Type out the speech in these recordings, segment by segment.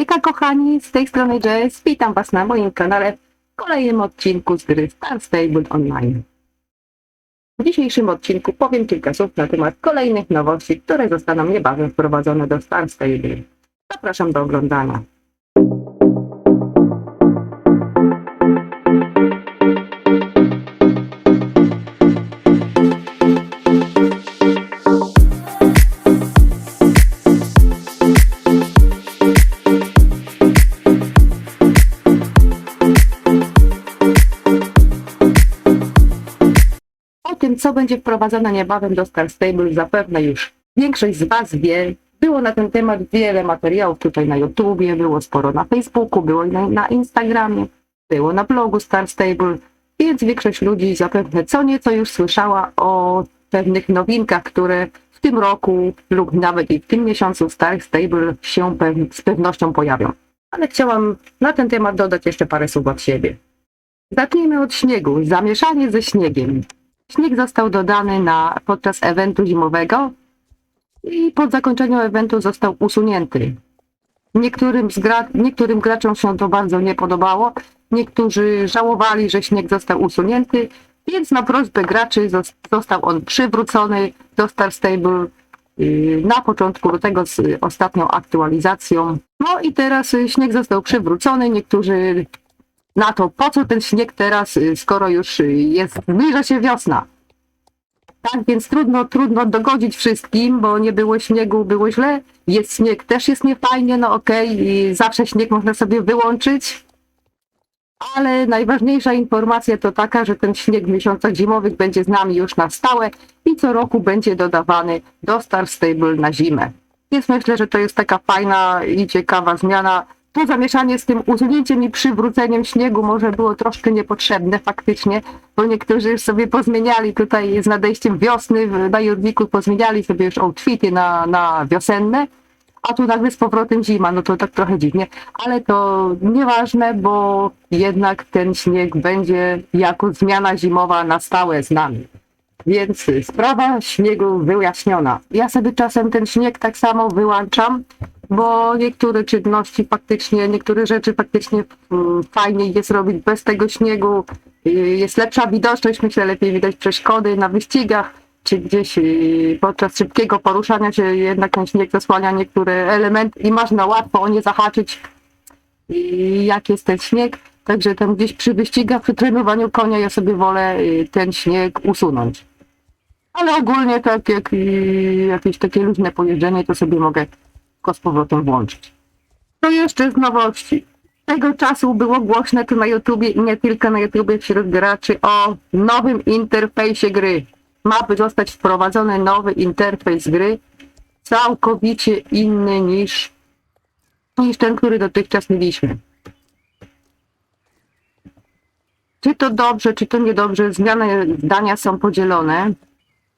Hejka kochani, z tej strony Jess, witam was na moim kanale w kolejnym odcinku z gry Star Stable Online. W dzisiejszym odcinku powiem kilka słów na temat kolejnych nowości, które zostaną niebawem wprowadzone do Star Stable. Zapraszam do oglądania. Tym, co będzie wprowadzone niebawem do Star Stable, zapewne już większość z Was wie. Było na ten temat wiele materiałów tutaj na YouTubie, było sporo na Facebooku, było na, na Instagramie, było na blogu Star Stable, więc większość ludzi zapewne co nieco już słyszała o pewnych nowinkach, które w tym roku lub nawet i w tym miesiącu w Star Stable się z pewnością pojawią. Ale chciałam na ten temat dodać jeszcze parę słów od siebie. Zacznijmy od śniegu. Zamieszanie ze śniegiem. Śnieg został dodany na, podczas eventu zimowego i po zakończeniu eventu został usunięty. Niektórym, z gra, niektórym graczom się to bardzo nie podobało, niektórzy żałowali, że śnieg został usunięty, więc na prośbę graczy zos- został on przywrócony do Star Stable yy, na początku lutego z y, ostatnią aktualizacją. No i teraz y, śnieg został przywrócony, niektórzy na to, po co ten śnieg teraz, y, skoro już y, jest, zbliża się wiosna. Tak więc trudno, trudno dogodzić wszystkim, bo nie było śniegu, było źle. Jest śnieg, też jest niefajnie, no okej, i zawsze śnieg można sobie wyłączyć. Ale najważniejsza informacja to taka, że ten śnieg w miesiącach zimowych będzie z nami już na stałe i co roku będzie dodawany do Star Stable na zimę. Więc myślę, że to jest taka fajna i ciekawa zmiana. To zamieszanie z tym usunięciem i przywróceniem śniegu może było troszkę niepotrzebne faktycznie, bo niektórzy już sobie pozmieniali tutaj z nadejściem wiosny na Jurwiku, pozmieniali sobie już outfity na, na wiosenne, a tu nagle z powrotem zima, no to tak trochę dziwnie, ale to nieważne, bo jednak ten śnieg będzie jako zmiana zimowa na stałe z nami. Więc y, sprawa śniegu wyjaśniona. Ja sobie czasem ten śnieg tak samo wyłączam, bo niektóre czynności faktycznie, niektóre rzeczy faktycznie mm, fajniej jest robić bez tego śniegu. Y, Jest lepsza widoczność, myślę, lepiej widać przeszkody na wyścigach, czy gdzieś y, podczas szybkiego poruszania się jednak ten śnieg zasłania niektóre elementy i można łatwo o nie zahaczyć, i jak jest ten śnieg. Także tam gdzieś przy wyścigach, przy trenowaniu konia ja sobie wolę y, ten śnieg usunąć. Ale ogólnie tak jak y, jakieś takie luźne pojeżdżenie, to sobie mogę go z powrotem włączyć. To jeszcze z nowości. Tego czasu było głośne tu na YouTubie i nie tylko na YouTubie wśród graczy o nowym interfejsie gry. Ma zostać wprowadzony nowy interfejs gry, całkowicie inny niż, niż ten, który dotychczas mieliśmy. Czy to dobrze, czy to niedobrze, zmiany zdania są podzielone.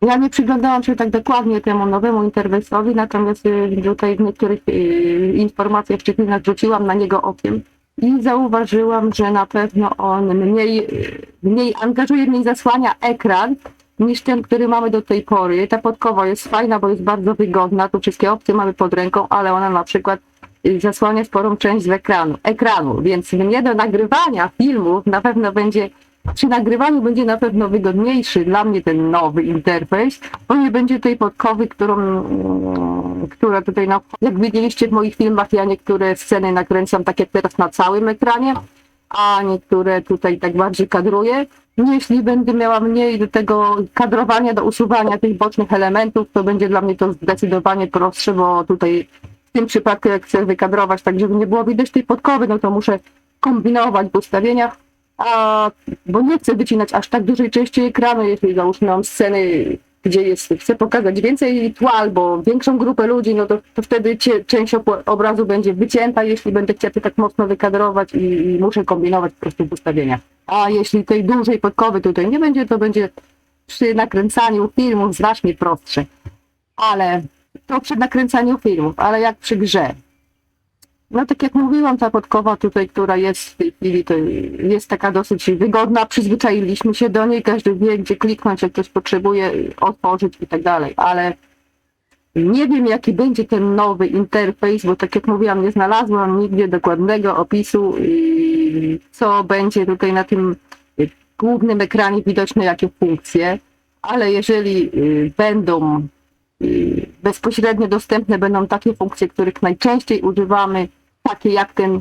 Ja nie przyglądałam się tak dokładnie temu nowemu interfejsowi, natomiast y, tutaj w niektórych y, informacjach czytelnych rzuciłam na niego okiem i zauważyłam, że na pewno on mniej, y, mniej angażuje, mniej zasłania ekran niż ten, który mamy do tej pory. Ta podkowa jest fajna, bo jest bardzo wygodna, tu wszystkie opcje mamy pod ręką, ale ona na przykład zasłania sporą część z ekranu, ekranu, więc mnie do nagrywania filmów na pewno będzie przy nagrywaniu będzie na pewno wygodniejszy dla mnie ten nowy interfejs, bo nie będzie tej podkowy, którą, mm, która tutaj, no, jak widzieliście w moich filmach, ja niektóre sceny nakręcam tak jak teraz na całym ekranie, a niektóre tutaj tak bardziej kadruję. Jeśli będę miała mniej do tego kadrowania, do usuwania tych bocznych elementów, to będzie dla mnie to zdecydowanie prostsze, bo tutaj w tym przypadku jak chcę wykadrować tak, żeby nie było widać tej podkowy, no to muszę kombinować w ustawieniach, a, bo nie chcę wycinać aż tak dużej części ekranu, jeśli załóżmy mam sceny, gdzie jest, chcę pokazać więcej tła albo większą grupę ludzi, no to, to wtedy cie, część obrazu będzie wycięta, jeśli będę chciała to tak mocno wykadrować i, i muszę kombinować po prostu w ustawieniach. A jeśli tej dużej podkowy tutaj nie będzie, to będzie przy nakręcaniu filmów znacznie prostsze. Ale to przy nakręcaniu filmów, ale jak przy grze. No tak jak mówiłam, ta podkowa tutaj, która jest w tej chwili, to jest taka dosyć wygodna, przyzwyczailiśmy się do niej, każdy wie, gdzie kliknąć, jak ktoś potrzebuje otworzyć i tak dalej, ale Nie wiem, jaki będzie ten nowy interfejs, bo tak jak mówiłam, nie znalazłam nigdzie dokładnego opisu, co będzie tutaj na tym głównym ekranie widoczne, jakie funkcje, ale jeżeli yy, będą yy, bezpośrednio dostępne, będą takie funkcje, których najczęściej używamy, takie jak ten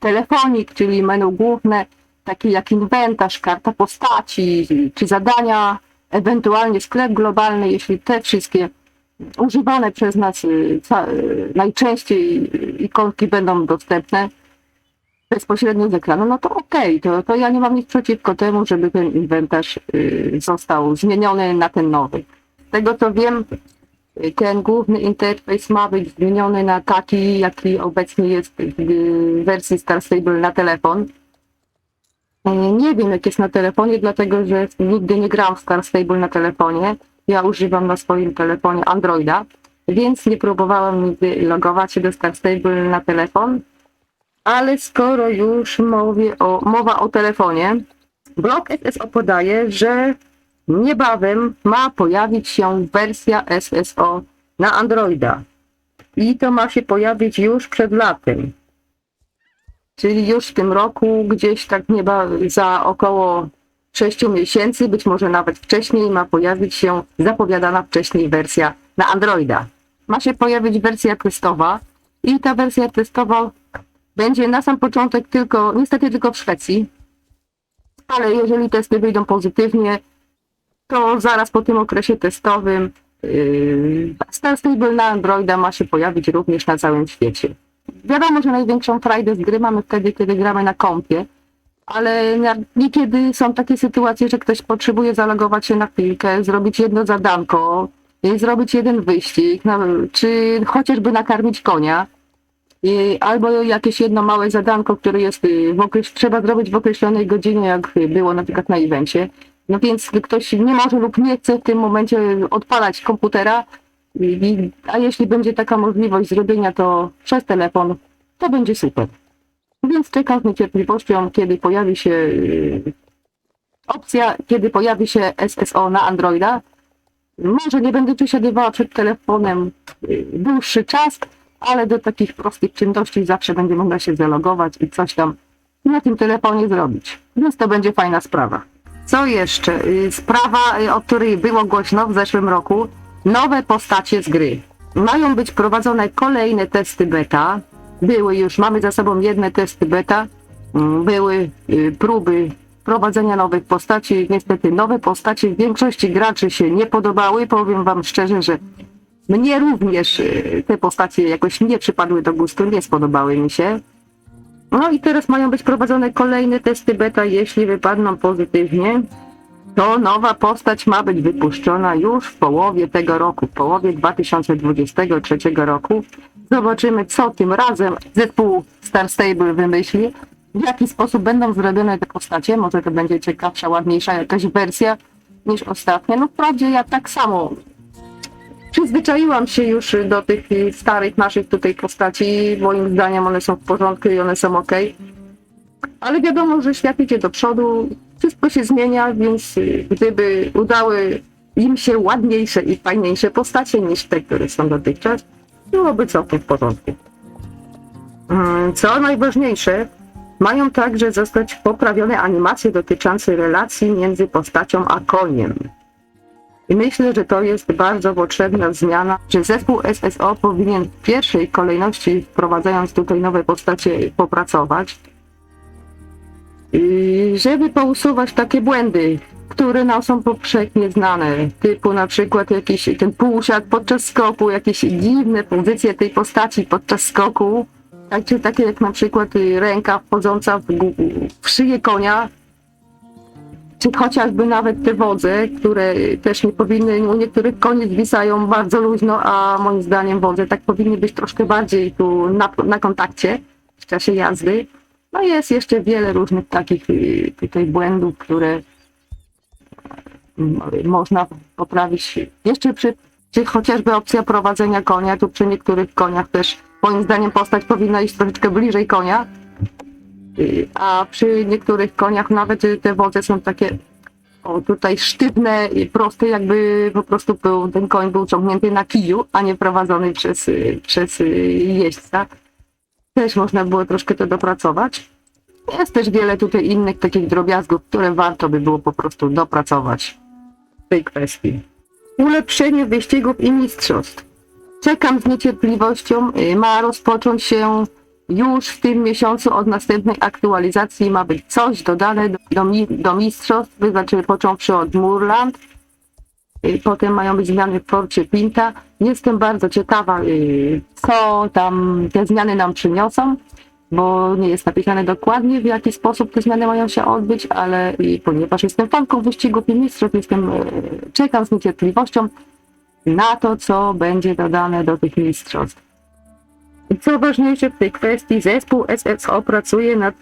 telefonik, czyli menu główne, takie jak inwentarz, karta postaci, czy zadania, ewentualnie sklep globalny, jeśli te wszystkie używane przez nas y, y, najczęściej ikonki będą dostępne bezpośrednio z ekranu, no to okej, to, to ja nie mam nic przeciwko temu, żeby ten inwentarz y, został zmieniony na ten nowy. Z tego co wiem, ten główny interfejs ma być zmieniony na taki, jaki obecnie jest w wersji Star Stable na telefon. Y, Nie wiem, jak jest na telefonie, dlatego że nigdy nie grałam w Star Stable na telefonie. Ja używam na swoim telefonie Androida, więc nie próbowałam nigdy logować się do Star Stable na telefon. Ale skoro już mówię o, mowa o telefonie, blog SSO podaje, że niebawem ma pojawić się wersja SSO na Androida. I to ma się pojawić już przed latem. Czyli już w tym roku, gdzieś tak nieba za około 6 miesięcy, być może nawet wcześniej, ma pojawić się zapowiadana wcześniej wersja na Androida. Ma się pojawić wersja testowa i ta wersja testowa będzie na sam początek tylko, niestety tylko w Szwecji, ale jeżeli testy wyjdą pozytywnie, to zaraz po tym okresie testowym yy, Star Stable na Androida ma się pojawić również na całym świecie. Wiadomo, że największą frajdę z gry mamy wtedy, kiedy gramy na kompie, ale nie- niekiedy są takie sytuacje, że ktoś potrzebuje zalogować się na chwilkę, zrobić jedno zadanko, y, zrobić jeden wyścig, no, czy chociażby nakarmić konia, y, albo jakieś jedno małe zadanko, które jest w trzeba zrobić w określonej godzinie, jak było na przykład na evencie. No więc ktoś nie może lub nie chce w tym momencie odpalać komputera, y, i- a jeśli będzie taka możliwość zrobienia to przez telefon, to będzie super. Więc czekam z niecierpliwością, kiedy pojawi się yy, opcja, kiedy pojawi się SSO na Androida. Może nie będę przesiadywała przed telefonem yy, dłuższy czas, ale do takich prostych czynności zawsze będzie można się zalogować i coś tam na tym telefonie zrobić. Więc to będzie fajna sprawa. Co jeszcze? Yy, Sprawa, yy, o której było głośno w zeszłym roku. Nowe postacie z gry. Mają być prowadzone kolejne testy beta. Były już, mamy za sobą jedne testy beta. Mm, Były y, próby prowadzenia nowych postaci. Niestety nowe postacie większości graczy się nie podobały. Powiem wam szczerze, że mnie również y, te postacie jakoś nie przypadły do gustu, nie spodobały mi się. No i teraz mają być prowadzone kolejne testy beta, jeśli wypadną pozytywnie to nowa postać ma być wypuszczona już w połowie tego roku, w połowie 2023 roku. Zobaczymy, co tym razem zespół Star Stable wymyśli, w jaki sposób będą zrobione te postacie. Może to będzie ciekawsza, ładniejsza jakaś wersja niż ostatnia. No wprawdzie ja tak samo przyzwyczaiłam się już do tych starych naszych tutaj postaci. Moim zdaniem one są w porządku i one są ok. Ale wiadomo, że świat idzie do przodu, wszystko się zmienia, więc gdyby udały im się ładniejsze i fajniejsze postacie niż te, które są dotychczas, byłoby całkiem w porządku. Mm, Co najważniejsze, mają także zostać poprawione animacje dotyczące relacji między postacią a koniem. I myślę, że to jest bardzo potrzebna zmiana, że zespół SSO powinien w pierwszej kolejności, wprowadzając tutaj nowe postacie, popracować, żeby pousuwać takie błędy, które nam są powszechnie znane, typu na przykład jakiś ten półsiad podczas skoku, jakieś dziwne pozycje tej postaci podczas skoku, tak, takie jak na przykład ręka wchodząca w, w szyję konia, czy chociażby nawet te wodze, które też nie powinny, u niektórych koni zwisają bardzo luźno, a moim zdaniem wodze tak powinny być troszkę bardziej tu na, na kontakcie w czasie jazdy. No jest jeszcze wiele różnych takich y, tutaj błędów, które mm, można poprawić. Jeszcze przy, czy chociażby opcja prowadzenia konia, tu przy niektórych koniach też moim zdaniem postać powinna iść troszeczkę bliżej konia, a przy niektórych koniach nawet y, te wodze są takie O, tutaj sztywne proste, jakby po prostu był, ten koń był ciągnięty na kiju, a nie prowadzony przez, y, przez y, jeźdźca. Też można było troszkę to dopracować. Jest też wiele tutaj innych takich drobiazgów, które warto by było po prostu dopracować w tej kwestii. Ulepszenie wyścigów i mistrzostw. Czekam z niecierpliwością. y, Ma rozpocząć się już w tym miesiącu od następnej aktualizacji. Ma być coś dodane do, do, mi- do mistrzostw, znaczy począwszy od Murland. Y, Potem mają być zmiany w porcie Pinta. Jestem bardzo ciekawa, y, co tam te zmiany nam przyniosą, bo nie jest napisane dokładnie, w jaki sposób te zmiany mają się odbyć, ale y, ponieważ jestem fanką wyścigów i mistrzostw, jestem, czekam z niecierpliwością na to, co będzie dodane do tych mistrzostw. Co ważniejsze w tej kwestii, zespół SSO pracuje nad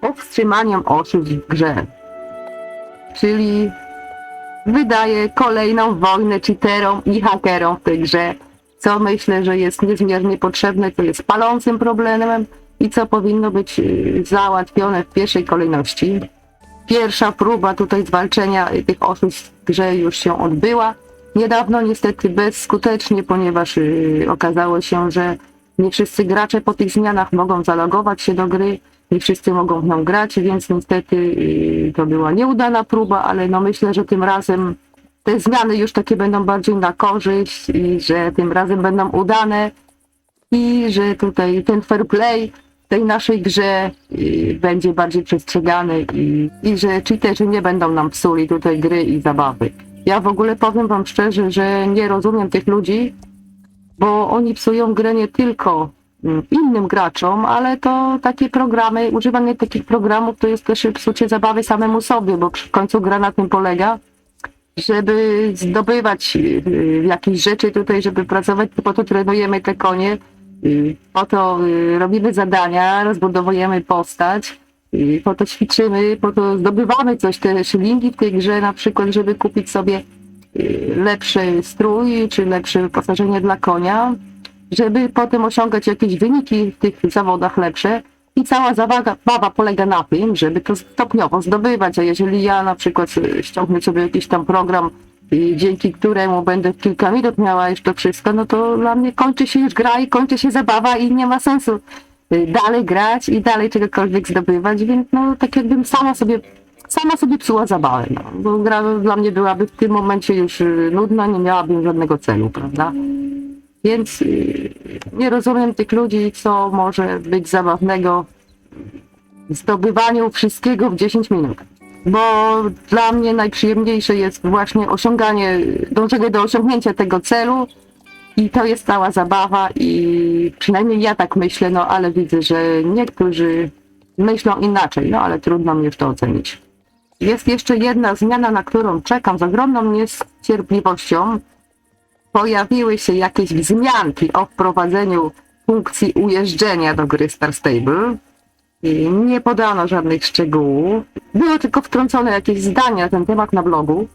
powstrzymaniem oszustw w grze. Czyli wydaje kolejną wojnę cheaterom i hakerom w tej grze, co myślę, że jest niezmiernie potrzebne, co jest palącym problemem i co powinno być y, załatwione w pierwszej kolejności. Pierwsza próba tutaj zwalczenia tych oszustw w grze już się odbyła. Niedawno niestety bezskutecznie, ponieważ y, okazało się, że nie wszyscy gracze po tych zmianach mogą zalogować się do gry, nie wszyscy mogą w nią grać, więc niestety y, to była nieudana próba, ale no myślę, że tym razem te zmiany już takie będą bardziej na korzyść i że tym razem będą udane i że tutaj ten fair play w tej naszej grze y, będzie bardziej przestrzegany i, i że cheaterzy nie będą nam psuli tutaj gry i zabawy. Ja w ogóle powiem wam szczerze, że nie rozumiem tych ludzi, bo oni psują grę nie tylko mm, innym graczom, ale to takie programy, używanie takich programów to jest też psucie zabawy samemu sobie, bo w końcu gra na tym polega, żeby zdobywać y, jakieś rzeczy tutaj, żeby pracować, po to trenujemy te konie, y, po to y, robimy zadania, rozbudowujemy postać, y, po to ćwiczymy, po to zdobywamy coś, te szylingi w tej grze na przykład, żeby kupić sobie y, lepszy strój, czy lepsze wyposażenie dla konia, żeby potem osiągać jakieś wyniki w tych zawodach lepsze. I cała zabawa bawa polega na tym, żeby to stopniowo zdobywać. A jeżeli ja na przykład y, ściągnę sobie jakiś tam program, y, dzięki któremu będę w kilka minut miała już to wszystko, no to dla mnie kończy się już gra i kończy się zabawa i nie ma sensu y, dalej grać i dalej czegokolwiek zdobywać, więc no tak jakbym sama sobie sama sobie psuła zabawę, no, gra dla mnie byłaby w tym momencie już y, nudna, nie miałabym żadnego celu, prawda? Więc y, nie rozumiem tych ludzi, co może być zabawnego w zdobywaniu wszystkiego w 10 minut. Bo dla mnie najprzyjemniejsze jest właśnie osiąganie, dążenie do osiągnięcia tego celu i to jest cała zabawa i przynajmniej ja tak myślę, no ale widzę, że niektórzy myślą inaczej, no ale trudno mi już to ocenić. Jest jeszcze jedna zmiana, na którą czekam z ogromną niecierpliwością. Pojawiły się jakieś wzmianki o wprowadzeniu funkcji ujeżdżenia do gry Star Stable. I nie podano żadnych szczegółów. Było tylko wtrącone jakieś zdania na ten temat na blogu.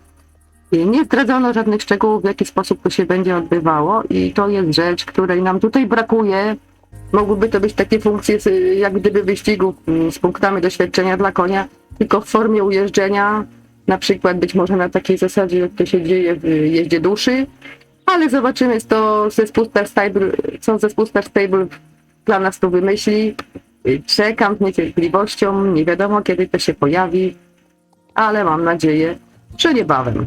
I nie zdradzono żadnych szczegółów, w jaki sposób to się będzie odbywało. I to jest rzecz, której nam tutaj brakuje. Mogłyby to być takie funkcje, jak gdyby wyścigów mm, z punktami doświadczenia dla konia, tylko w formie ujeżdżenia, na przykład być może na takiej zasadzie, jak to się dzieje w jeździe duszy, ale zobaczymy, co zespół Star Stable, co zespół Star Stable dla nas tu wymyśli. Czekam z niecierpliwością, nie wiadomo kiedy to się pojawi, ale mam nadzieję, że niebawem.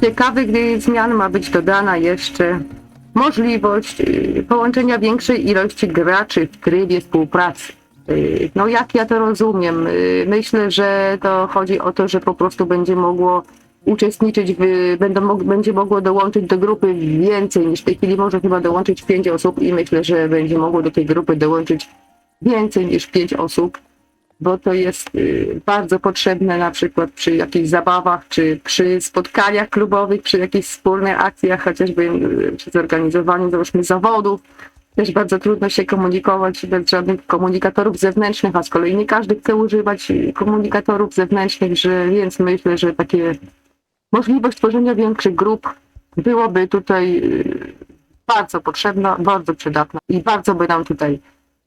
Ciekawych gdy zmian ma być dodana jeszcze możliwość y, połączenia większej ilości graczy w trybie współpracy. Y, No jak ja to rozumiem? Y, Myślę, że to chodzi o to, że po prostu będzie mogło uczestniczyć, w, będą, będzie mogło dołączyć do grupy więcej niż w tej chwili może chyba dołączyć pięć osób i myślę, że będzie mogło do tej grupy dołączyć więcej niż pięć osób, bo to jest y, bardzo potrzebne na przykład przy jakichś zabawach, czy przy spotkaniach klubowych, przy jakichś wspólnych akcjach, chociażby przy zorganizowaniu załóżmy zawodów. Też bardzo trudno się komunikować bez żadnych komunikatorów zewnętrznych, a z kolei nie każdy chce używać komunikatorów zewnętrznych, że, więc myślę, że takie możliwość tworzenia większych grup byłoby tutaj y, bardzo potrzebna, bardzo przydatna i bardzo by nam tutaj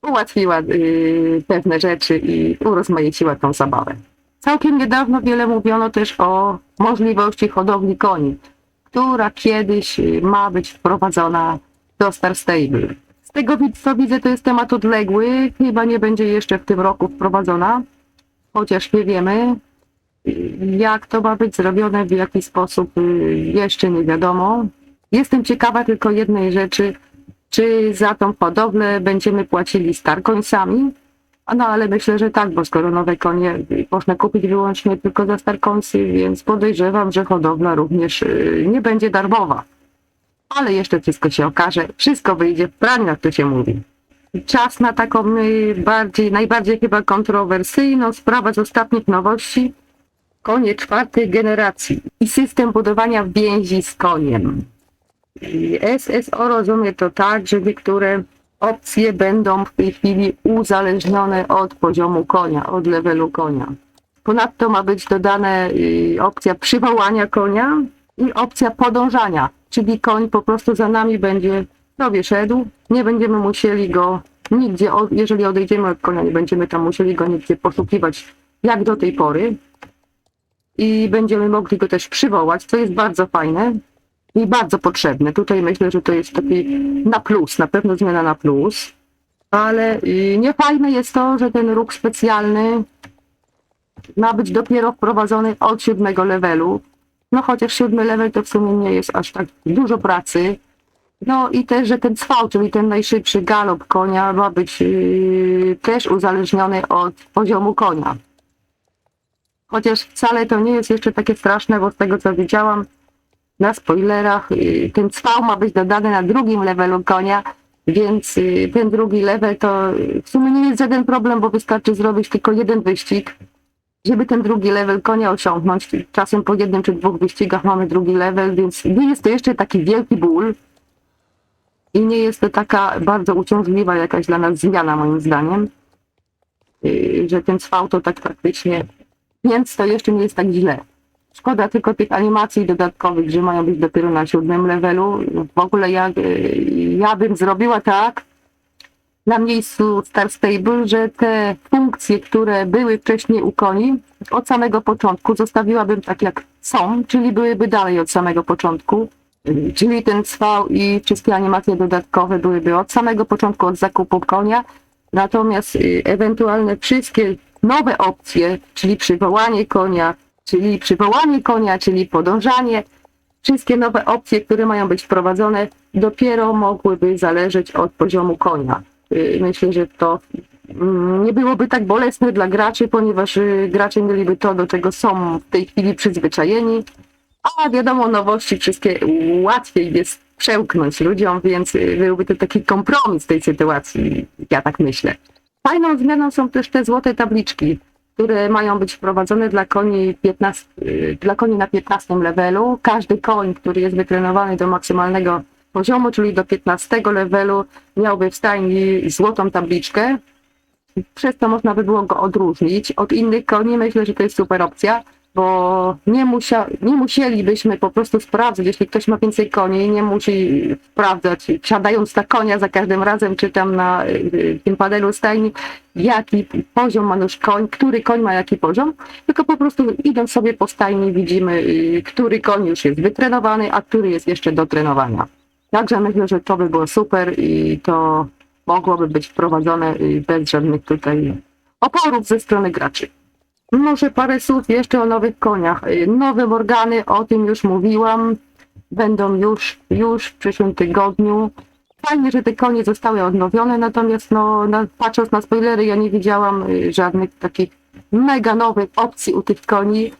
ułatwiła y, pewne rzeczy i urozmaiciła tą zabawę. Całkiem niedawno wiele mówiono też o możliwości hodowli koni, która kiedyś y, ma być wprowadzona do Star Stable. Tego co widzę, to jest temat odległy, chyba nie będzie jeszcze w tym roku wprowadzona, chociaż nie wiemy, jak to ma być zrobione, w jaki sposób, y, jeszcze nie wiadomo. Jestem ciekawa tylko jednej rzeczy, czy za tą hodowlę będziemy płacili starkońcami, no ale myślę, że tak, bo skoro nowe konie można kupić wyłącznie tylko za starkońcy, więc podejrzewam, że hodowla również y, nie będzie darmowa. Ale jeszcze wszystko się okaże, wszystko wyjdzie w praniu, jak to się mówi. Czas na taką y, bardziej, najbardziej chyba kontrowersyjną sprawę z ostatnich nowości. Konie czwartej generacji i system budowania więzi z koniem. SSO rozumie to tak, że niektóre opcje będą w tej chwili uzależnione od poziomu konia, od levelu konia. Ponadto ma być dodane y, opcja przywołania konia i opcja podążania, czyli koń po prostu za nami będzie sobie szedł, nie będziemy musieli go nigdzie, jeżeli odejdziemy od konia, nie będziemy tam musieli go nigdzie poszukiwać jak do tej pory i będziemy mogli go też przywołać, co jest bardzo fajne i bardzo potrzebne. Tutaj myślę, że to jest taki na plus, na pewno zmiana na plus, ale y, niefajne jest to, że ten ruch specjalny ma być dopiero wprowadzony od siódmego levelu. No chociaż siódmy level to w sumie nie jest aż tak dużo pracy. No i też, że ten cwał, czyli ten najszybszy galop konia ma być yy, też uzależniony od poziomu konia. Chociaż wcale to nie jest jeszcze takie straszne, bo z tego co widziałam na spoilerach, yy, ten cwał ma być dodany na drugim levelu konia, więc yy, ten drugi level to w sumie nie jest żaden problem, bo wystarczy zrobić tylko jeden wyścig, żeby ten drugi level konia osiągnąć. Czasem po jednym czy dwóch wyścigach mamy drugi level, więc nie jest to jeszcze taki wielki ból i nie jest to taka bardzo uciążliwa jakaś dla nas zmiana moim zdaniem, yy, że ten cwał to tak praktycznie, więc to jeszcze nie jest tak źle. Szkoda tylko tych animacji dodatkowych, że mają być dopiero na siódmym levelu. W ogóle ja, yy, ja bym zrobiła tak, na miejscu Star Stable, że te funkcje, które były wcześniej u koni, od samego początku zostawiłabym tak jak są, czyli byłyby dalej od samego początku. Czyli ten cwał i wszystkie animacje dodatkowe byłyby od samego początku, od zakupu konia. Natomiast y, ewentualne wszystkie nowe opcje, czyli przywołanie konia, czyli przywołanie konia, czyli podążanie, wszystkie nowe opcje, które mają być wprowadzone, dopiero mogłyby zależeć od poziomu konia. Y, Myślę, że to mm, nie byłoby tak bolesne dla graczy, ponieważ y, gracze mieliby to, do czego są w tej chwili przyzwyczajeni. A wiadomo, nowości wszystkie łatwiej jest przełknąć ludziom, więc y, byłby to taki kompromis tej sytuacji, ja tak myślę. Fajną zmianą są też te złote tabliczki, które mają być wprowadzone dla koni, 15, y, dla koni na 15 levelu. Każdy koń, który jest wytrenowany do maksymalnego poziomu, czyli do 15 levelu, miałby w stajni złotą tabliczkę. Przez to można by było go odróżnić od innych koni. Myślę, że to jest super opcja, bo nie, musia, nie musielibyśmy po prostu sprawdzać, jeśli ktoś ma więcej koni, nie musi sprawdzać, siadając na konia za każdym razem, czy tam na tym panelu stajni, jaki poziom ma już koń, który koń ma jaki poziom, tylko po prostu idąc sobie po stajni widzimy, y, który koń już jest wytrenowany, a który jest jeszcze do trenowania. Także myślę, że to by było super i to mogłoby być wprowadzone y, bez żadnych tutaj oporów ze strony graczy. Może parę słów jeszcze o nowych koniach. Y, Nowe organy, o tym już mówiłam, będą już, już w przyszłym tygodniu. Fajnie, że te konie zostały odnowione, natomiast no, na, patrząc na spoilery, ja nie widziałam y, żadnych takich mega nowych opcji u tych koni,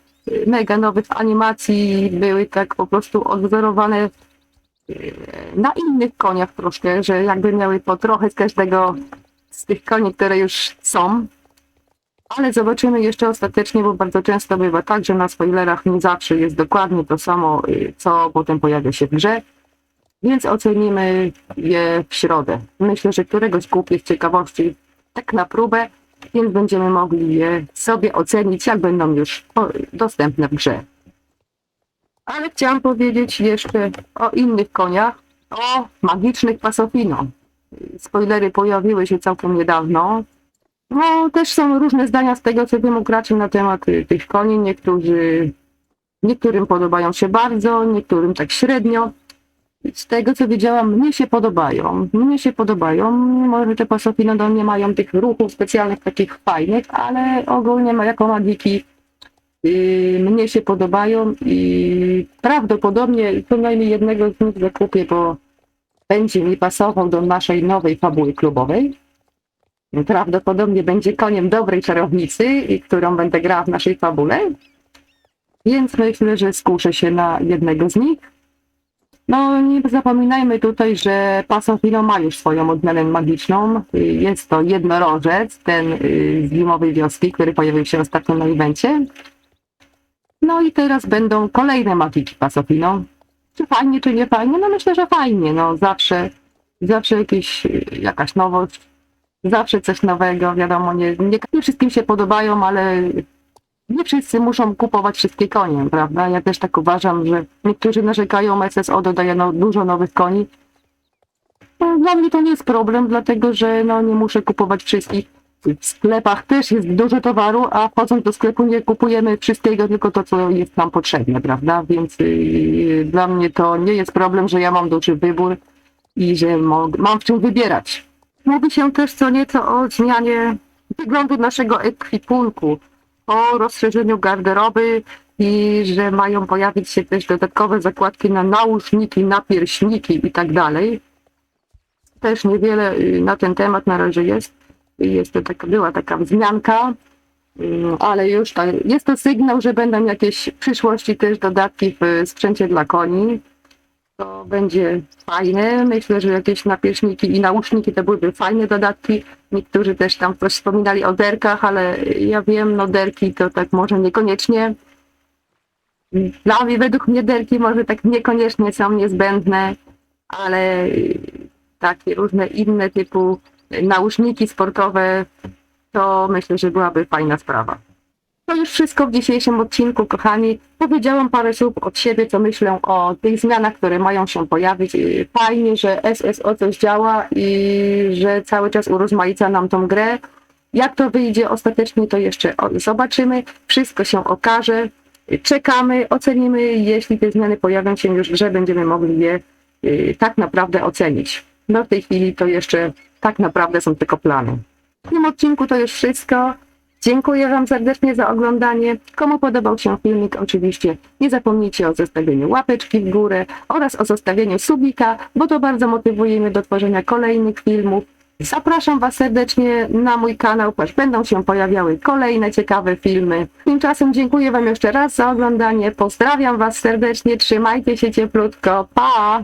mega nowych animacji, były tak po prostu odwzorowane na innych koniach troszkę, że jakby miały po trochę z każdego z tych koni, które już są. Ale zobaczymy jeszcze ostatecznie, bo bardzo często bywa tak, że na spoilerach nie zawsze jest dokładnie to samo, y, co potem pojawia się w grze. Więc ocenimy je w środę. Myślę, że któregoś kupię z ciekawości tak na próbę, więc będziemy mogli je sobie ocenić, jak będą już dostępne w grze. Ale chciałam powiedzieć jeszcze o innych koniach, o magicznych pasofino. Spoilery pojawiły się całkiem niedawno. No, też są różne zdania z tego, co wiem u graczy na temat y, tych koni. Niektórzy, niektórym podobają się bardzo, niektórym tak średnio. Z tego, co wiedziałam, mnie się podobają. Mnie się podobają. Może te pasofino do nie mają tych ruchów specjalnych, takich fajnych, ale ogólnie jako magiki mnie się podobają i prawdopodobnie co najmniej jednego z nich zakupię, bo będzie mi pasował do naszej nowej fabuły klubowej. Prawdopodobnie będzie koniem dobrej czarownicy, którą będę grała w naszej fabule. Więc myślę, że skuszę się na jednego z nich. No, nie zapominajmy tutaj, że Pasofino ma już swoją odmianę magiczną. Y, Jest to jednorożec, ten y, z zimowej wioski, który pojawił się ostatnio na evencie. No i teraz będą kolejne magiki Pasofino. Czy fajnie, czy nie fajnie? No myślę, że fajnie. No zawsze, zawsze jakieś, y, jakaś nowość, zawsze coś nowego. Wiadomo, nie, nie, nie wszystkim się podobają, ale nie wszyscy muszą kupować wszystkie konie, prawda? Ja też tak uważam, że niektórzy narzekają, SSO dodaje no, dużo nowych koni. No, dla mnie to nie jest problem, dlatego że no, nie muszę kupować wszystkich. W sklepach też jest dużo towaru, a wchodząc do sklepu nie kupujemy wszystkiego, tylko to, co jest nam potrzebne, prawda? Więc yy, dla mnie to nie jest problem, że ja mam duży wybór i że mam w czym wybierać. Mówi się też co nieco o zmianie wyglądu naszego ekwipunku o rozszerzeniu garderoby i że mają pojawić się też dodatkowe zakładki na nauszniki, na pierśniki i tak dalej. Też niewiele y, na ten temat na razie jest. Jest to taka, była taka wzmianka, y, ale już ta, jest to sygnał, że będą jakieś w przyszłości też dodatki w sprzęcie dla koni. To będzie fajne. Myślę, że jakieś napierśniki i nauszniki to byłyby fajne dodatki. Niektórzy też tam coś wspominali o derkach, ale ja wiem, no derki to tak może niekoniecznie. Dla mnie, według mnie derki może tak niekoniecznie są niezbędne, ale takie różne inne typu nauszniki sportowe, to myślę, że byłaby fajna sprawa. To już wszystko w dzisiejszym odcinku, kochani. Powiedziałam parę słów od siebie, co myślę o tych zmianach, które mają się pojawić. Fajnie, że SSO coś działa i że cały czas urozmaica nam tą grę. Jak to wyjdzie ostatecznie, to jeszcze zobaczymy. Wszystko się okaże. Czekamy, ocenimy. Jeśli te zmiany pojawią się już w grze, będziemy mogli je y, tak naprawdę ocenić. No w tej chwili to jeszcze tak naprawdę są tylko plany. W tym odcinku to już wszystko. Dziękuję Wam serdecznie za oglądanie. Komu podobał się filmik, oczywiście nie zapomnijcie o zostawieniu łapeczki w górę oraz o zostawieniu subika, bo to bardzo motywuje mnie do tworzenia kolejnych filmów. Zapraszam Was serdecznie na mój kanał, ponieważ będą się pojawiały kolejne ciekawe filmy. Tymczasem dziękuję Wam jeszcze raz za oglądanie. Pozdrawiam Was serdecznie, trzymajcie się cieplutko. Pa!